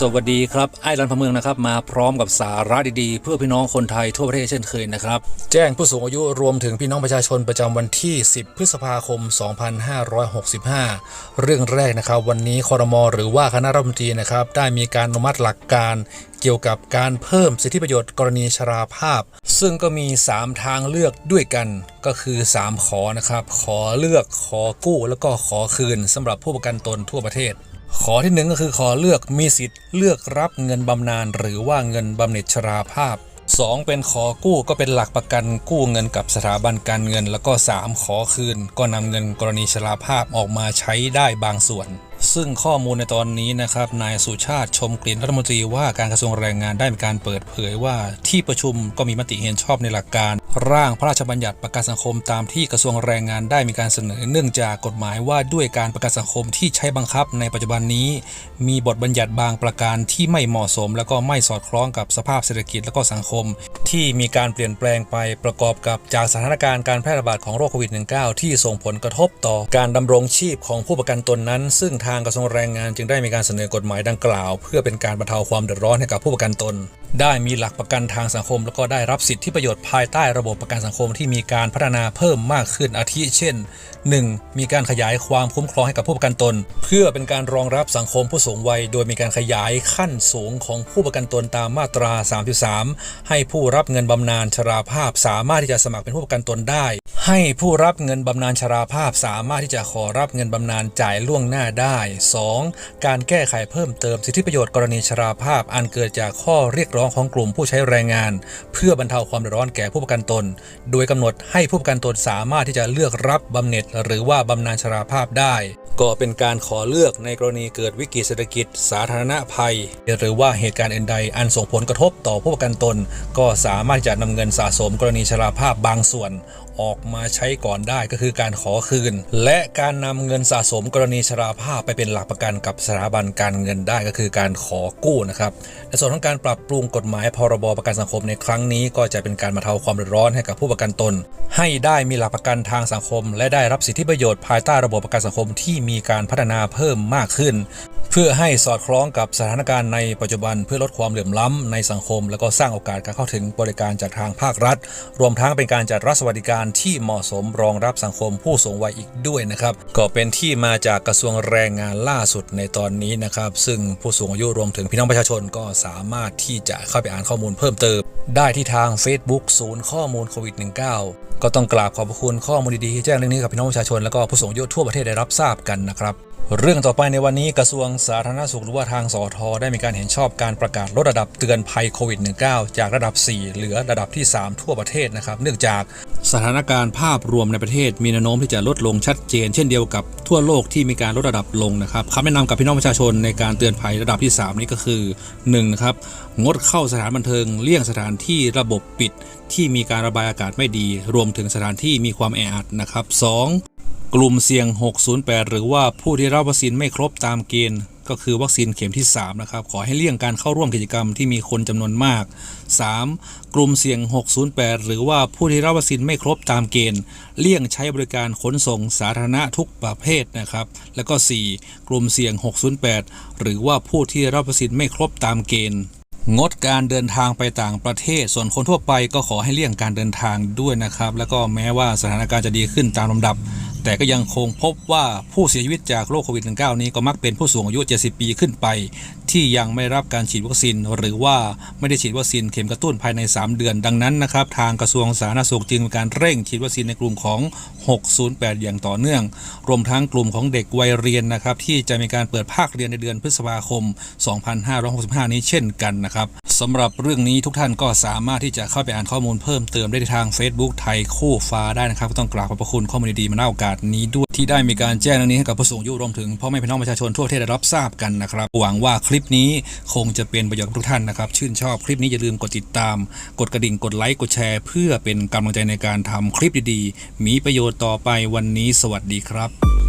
สวัสดีครับไอ้รันพเมืองนะครับมาพร้อมกับสาระดีๆ เพื่อพี่น้องคนไทยทั่วประเทศเช่นเคยนะครับ แจ้งผู้สูงอายุรวมถึงพี่น้องประชาชนประจำวันที่ 10 พฤษภาคม 2565 เรื่องแรกนะครับ วันนี้คอรมอหรือว่าคณะรัฐมนตรีนะครับ ได้มีการอนุมัติหลักการเกี่ยวกับการเพิ่มสิทธิประโยชน์กรณีชราภาพ ซึ่งก็มี 3 ทางเลือกด้วยกันก็คือ 3 ขอนะครับ ขอเลือกขอกู้ แล้วก็ขอคืนสำหรับผู้ประกันตนทั่วประเทศ ขอที่หนึ่งก็คือขอเลือกมีสิทธิ์เลือกรับเงินบำนาญหรือว่าเงินบำเหน็จชราภาพ 2 เป็นขอกู้ก็เป็นหลักประกันกู้เงินกับสถาบันการเงิน แล้วก็ 3 ขอคืน ก็นำเงินกรณีชราภาพออกมาใช้ได้บางส่วน ซึ่งข้อมูลในตอนนี้นะครับ นายสุชาติชมกลิ่นรัฐมนตรีว่าการกระทรวงแรงงานได้มีการเปิดเผยว่าที่ประชุมก็มีมติเห็นชอบในหลักการ ร่างพระราชบัญญัติประกันสังคมตามที่กระทรวงแรงงานได้มีการเสนอ เนื่องจากกฎหมายว่าด้วยการประกันสังคมที่ใช้บังคับในปัจจุบันนี้ มีบทบัญญัติบางประการที่ไม่เหมาะสม และก็ไม่สอดคล้องกับสภาพเศรษฐกิจและก็สังคม ที่มีการเปลี่ยนแปลงไปประกอบกับจากสถานการณ์การแพร่ระบาดของโรคโควิด -19 ที่ส่งผลกระทบต่อการดำรงชีพของผู้ประกันตนนั้น ซึ่งทางกระทรวงแรงงานจึงได้มีการเสนอกฎหมายดังกล่าว เพื่อเป็นการบรรเทาความเดือดร้อนให้กับผู้ประกันตน ได้มีหลักประกันทางสังคม แล้วก็ได้รับสิทธิประโยชน์ภายใต้ระบบประกันสังคมที่มีการพัฒนาเพิ่มมากขึ้นอาทิเช่น 1. มีการขยายความคุ้มครองให้กับผู้ประกันตน เพื่อเป็นการรองรับสังคมผู้สูงวัย โดยมีการขยายขั้นสูงของผู้ประกันตนตามมาตรา 33 ให้ผู้รับเงินบำนาญชราภาพสามารถที่จะสมัครเป็นผู้ประกันตนได้ ให้ผู้รับเงินบำนาญชราภาพสามารถที่จะขอรับเงินบำนาญจ่ายล่วงหน้าได้ 2. การแก้ไขเพิ่มเติมสิทธิประโยชน์กรณีชราภาพ อันเกิดจากข้อเรียกร้องของกลุ่มผู้ใช้แรงงาน เพื่อบรรเทาความเดือดร้อนแก่ผู้ประกันตน โดยกำหนดให้ผู้ประกันตนสามารถที่จะเลือกรับบำเหน็จหรือว่าบำนาญชราภาพได้ ก็เป็นการขอเลือกในกรณีเกิดวิกฤตเศรษฐกิจ สาธารณภัย หรือว่าเหตุการณ์อื่นใดอันส่งผลกระทบต่อผู้ประกันตน ก็สามารถจะนำเงินสะสมกรณีชราภาพบางส่วนออกมาใช้ก่อนได้ก็คือการขอคืน และการนำเงินสะสมกรณีชราภาพไปเป็นหลักประกันกับสถาบันการเงินได้ก็คือการขอกู้นะครับในส่วนของการปรับปรุงกฎหมายพรบประกันสังคมในครั้งนี้ ก็จะเป็นการบรรเทาความเดือดร้อนให้กับผู้ประกันตน ให้ได้มีหลักประกันทางสังคม และได้รับสิทธิประโยชน์ภายใต้ระบบประกันสังคมที่มีการพัฒนาเพิ่มมากขึ้น เพื่อให้สอดคล้องกับสถานการณ์ในปัจจุบันเพื่อลดความเหลื่อมล้ำในสังคม และก็สร้างโอกาสการเข้าถึงบริการจากทางภาครัฐ รวมทั้งเป็นการจัดรัฐสวัสดิการที่เหมาะสมรองรับสังคมผู้สูงวัยอีกด้วยนะครับก็เป็นที่มาจากกระทรวงแรงงานล่าสุดในตอนนี้นะครับ ซึ่งผู้สูงอายุรวมถึงพี่น้องประชาชนก็สามารถที่จะเข้าไปอ่านข้อมูลเพิ่มเติม ได้ที่ทาง Facebook ศูนย์ข้อมูลโควิด -19 ก็ต้องกราบขอบพระคุณข้อมูลดีๆที่แจ้งเรื่องนี้กับพี่น้องประชาชน และก็ผู้สูงอายุทั่วประเทศได้รับทราบกันนะครับ เรื่องต่อไปในวันนี้กระทรวงสาธารณสุขหรือว่าทางสอทอได้มีการเห็นชอบการประกาศลดระดับเตือนภัยโควิด -19 จากระดับ 4 เหลือระดับที่ 3 ทั่วประเทศนะครับ เนื่องจากสถานการณ์ภาพรวมในประเทศมีแนวโน้มที่จะลดลงชัดเจน เช่นเดียวกับทั่วโลกที่มีการลดระดับลงนะครับคำแนะนำกับพี่น้องประชาชนในการเตือนภัยระดับที่ 3 นี้ก็คือ1นะครับงดเข้าสถานบันเทิงเลี่ยงสถานที่ระบบปิด ที่มีการระบายอากาศไม่ดี รวมถึงสถานที่มีความแออัดนะครับ 2. กลุ่มเสี่ยง 608 หรือว่าผู้ที่รับวัคซีนไม่ครบตามเกณฑ์ ก็คือวัคซีนเข็มที่ 3 นะครับ ขอให้เลี่ยงการเข้าร่วมกิจกรรมที่มีคนจำนวนมาก 3. กลุ่มเสี่ยง 608 หรือว่าผู้ที่รับวัคซีนไม่ครบตามเกณฑ์ เลี่ยงใช้บริการขนส่งสาธารณะทุกประเภทนะครับ แล้วก็ 4. กลุ่มเสี่ยง 608 หรือว่าผู้ที่รับวัคซีนไม่ครบตามเกณฑ์งดการเดินทางไปต่างประเทศ ส่วนคนทั่วไปก็ขอให้เลี่ยงการเดินทางด้วยนะครับ แล้วก็แม้ว่าสถานการณ์จะดีขึ้นตามลำดับ แต่ก็ยังคงพบว่าผู้เสียชีวิตจากโรคโควิด -19 นี้ก็มักเป็นผู้สูงอายุ 70 ปีขึ้นไป ที่ยังไม่รับการฉีดวัคซีน หรือว่าไม่ได้ฉีดวัคซีนเข็มกระตุ้นภายใน 3 เดือน ดังนั้นนะครับทางกระทรวงสาธารณสุขจึงมีการเร่งฉีดวัคซีนในกลุ่มของ 608 อย่างต่อเนื่อง รวมทั้งกลุ่มของเด็กวัยเรียนนะครับที่จะมีการเปิดภาคเรียนในเดือนพฤษภาคม 2565 นี้เช่นกันนะครับสำหรับเรื่องนี้ทุกท่านก็สามารถที่จะเข้าไปอ่านข้อมูลเพิ่มเติมได้ทาง Facebook ไทยคู่ฟ้าได้นะครับก็ต้องกราบขอบพระคุณข้อมูลดีๆมาณโอกาสนี้ด้วยที่ได้มีการแจ้งเรื่องนี้ให้กับผู้สูงอายุรวมถึงพ่อแม่พี่น้องประชาชนทั่วประเทศได้รับทราบกันนะครับหวังว่าคลิปนี้คงจะเป็นประโยชน์กับทุกท่านนะครับ ชื่นชอบคลิปนี้อย่าลืมกดติดตาม กดกระดิ่ง กดไลค์ กดแชร์ เพื่อเป็นกำลังใจในการทำคลิปดีๆ มีประโยชน์ต่อไปวันนี้ สวัสดีครับ